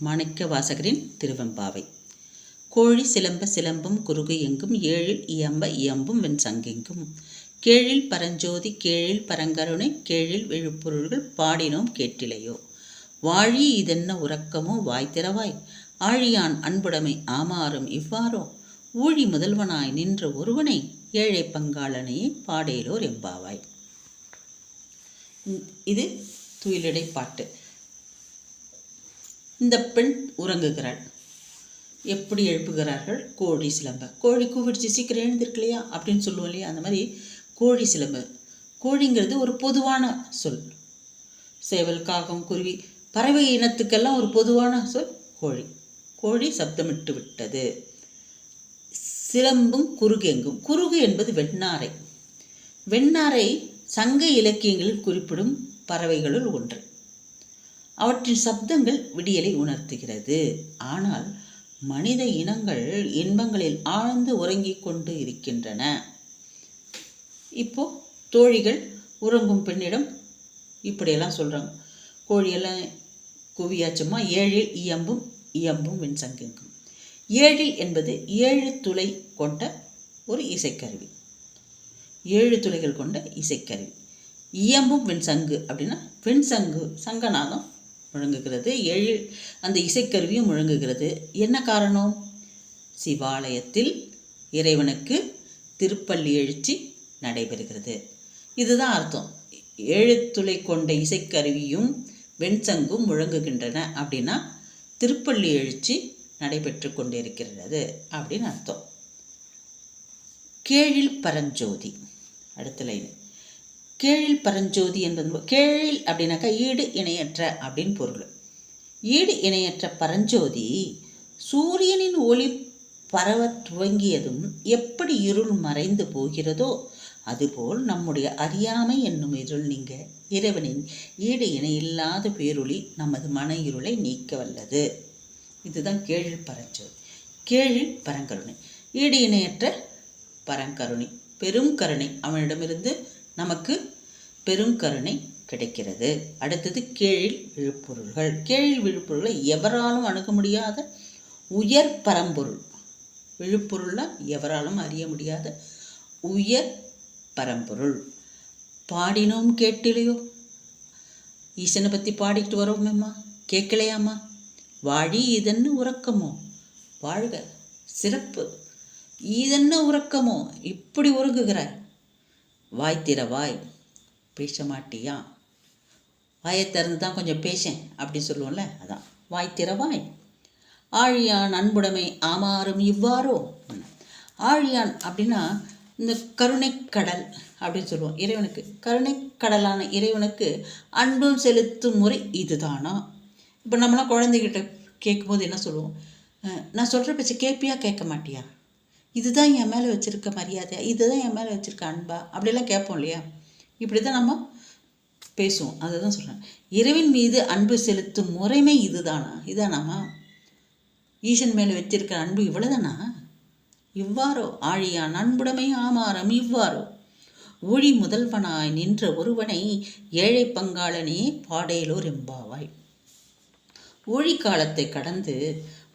மாணிக்க வாசகரின் திருவெம்பாவை. கோழி சிலம்ப சிலம்பும் குறுகு எங்கும் ஏழில் இயம்ப இயம்பும் வெண் சங்கெங்கும். கேழில் பரஞ்சோதி கேழில் பரங்கருணை கேழில் விழுப்பொருள்கள் பாடினோம் கேட்டிலையோ. வாழி இதென்ன உறக்கமோ வாய்த்திறவாய் ஆழியான் அன்புடைமை ஆமாறும் இவ்வாறோ. ஊழி முதல்வனாய் நின்ற ஒருவனை ஏழை பங்காளனையே பாடேலோர் எம்பாவாய். இது துயிலடை பாட்டு. இந்த பெண் உறங்குகிறாள். எப்படி எழுப்புகிறார்கள்? கோழி சிலம்ப. கோழி கூவிடுச்சு சீக்கிரம் எழுந்திருக்கலையா? அப்படின்னு சொல்லுவோம் இல்லையா? அந்த மாதிரி கோழி சிலம்பு. கோழிங்கிறது ஒரு பொதுவான சொல். சேவல் காகம் குருவி பறவை இனத்துக்கெல்லாம் ஒரு பொதுவான சொல் கோழி. கோழி சப்தமிட்டு விட்டது. சிலம்பும் குறுகெங்கும் குறுகு என்பது வெண்ணாரை. வெண்ணாரை சங்க இலக்கியங்களில் குறிப்பிடும் பறவைகளுள் ஒன்று. அவற்றின் சப்தங்கள் விடியலை உணர்த்துகிறது. ஆனால் மனித இனங்கள் இன்பங்களில் ஆழ்ந்து உறங்கிக் கொண்டு இருக்கின்றன. இப்போ தோழிகள் உறங்கும் பெண்ணிடம் இப்படியெல்லாம் சொல்கிறாங்க கோழியெல்லாம் குவியாச்சுமா? ஏழில் இயம்பும் இயம்பும் வெண்சங்கெங்கும். ஏழில் என்பது ஏழு துளை கொண்ட ஒரு இசைக்கருவி. ஏழு துளைகள் கொண்ட இசைக்கருவி. இயம்பும் வெண்சங்கு அப்படின்னா வெண்சங்கு சங்கநாதம் முழங்குகிறது. எழு அந்த இசைக்கருவியும் முழங்குகிறது. என்ன காரணம்? சிவாலயத்தில் இறைவனுக்கு திருப்பள்ளி எழுச்சி நடைபெறுகிறது. இதுதான் அர்த்தம். ஏழுத்துளை கொண்ட இசைக்கருவியும் வெண்சங்கும் முழங்குகின்றன அப்படின்னா திருப்பள்ளி எழுச்சி நடைபெற்று கொண்டிருக்கிறது அப்படின்னு அர்த்தம். கேழில் பரஞ்சோதி. அடுத்த லைன் கேழில் பரஞ்சோதி என்பது கேழில் அப்படின்னாக்கா ஈடு இணையற்ற அப்படின்னு பொருள். ஈடு இணையற்ற பரஞ்சோதி சூரியனின் ஒளி பரவ துவங்கியதும் எப்படி இருள் மறைந்து போகிறதோ அதுபோல் நம்முடைய அறியாமை என்னும் இருள் நீங்க இறைவனின் ஈடு இணையில்லாத பேரொளி நமது மன இருளை நீக்க வல்லது. இதுதான் கேழில் பரஞ்சோதி. கேழில் பரங்கருணை. ஈடு இணையற்ற பரங்கருணை. பெரும் கருணை. அவனிடமிருந்து நமக்கு பெரும் கருணை கிடைக்கிறது. அடுத்தது கேழில் விழுப்பொருள்கள். கேழில் விழுப்பொருளை எவராலும் அணுக முடியாத உயர் பரம்பொருள். விழுப்பொருள்னா எவராலும் அறிய முடியாத உயர் பரம்பொருள். பாடினோம் கேட்டிலையோ? ஈசனை பற்றி பாடிக்கிட்டு வரோமேம்மா? கேட்கலையாம்மா? வாழி இதென்னு உறக்கமோ? வாழ்க சிறப்பு. இதென்ன உறக்கமோ? இப்படி உறங்குகிறாய். வாய் திறவாய் பேச மாட்டியா? வாயை திறந்து தான் கொஞ்சம் பேசேன் அப்படி சொல்லுவோம்ல அதான். வாய் திறவாய் ஆழியான் அன்புடைமை ஆமாறும் இவ்வாறோ? ஆழியான் அப்படின்னா இந்த கருணைக்கடல் அப்படின்னு சொல்லுவோம். இறைவனுக்கு கருணைக்கடலான இறைவனுக்கு அன்பும் செலுத்தும் முறை இதுதானா? இப்போ நம்மளாம் குழந்தைகிட்ட கேட்கும்போது என்ன சொல்லுவோம்? நான் சொல்கிற பேச்சு கேட்பியா கேட்க மாட்டியா? இதுதான் என் மேலே வச்சுருக்க மரியாதை இதுதான் என் மேலே வச்சுருக்க அன்பா? அப்படிலாம் கேட்போம் இல்லையா? இப்படி தான் நம்ம பேசுவோம். அதை தான் சொல்கிறேன் இரவின் மீது அன்பு செலுத்தும் முறைமை இதுதானா? இதானாமா ஈசன் மேலே வச்சிருக்கிற அன்பு இவ்வளோதானா இவ்வாறோ ஆழியான் அன்புடைமை ஆமாரம் இவ்வாறோ. ஊழி முதல்வனாய் நின்ற ஒருவனை ஏழை பங்காளனே பாடேலோர் எம்பாவாய் ஊழி காலத்தை கடந்து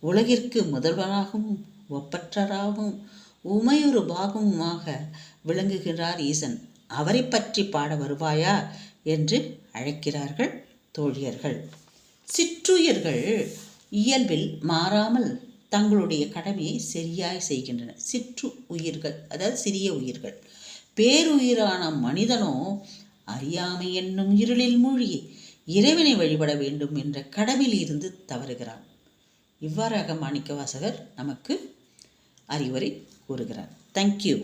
உலகிற்கு முதல்வனாகவும் ஒப்பற்றராகவும் உமையொரு பாகமுமாக விளங்குகிறார் ஈசன். அவரை பற்றி பாட வருவாயா? என்று அழைக்கிறார்கள் தோழியர்கள். சிற்றுயர்கள் இயல்பில் மாறாமல் தங்களுடைய கடமையை சரியாய் செய்கின்றன. சிற்று உயிர்கள் அதாவது சிறிய உயிர்கள். பேருயிரான மனிதனோ அறியாமை என்னும் இருளில் மூழ்கி இறைவனை வழிபட வேண்டும் என்ற கடவில் இருந்து தவறுகிறான். இவ்வாறாக மாணிக்க வாசகர் நமக்கு அறிவுரை கூறுகிறார். தேங்க்யூ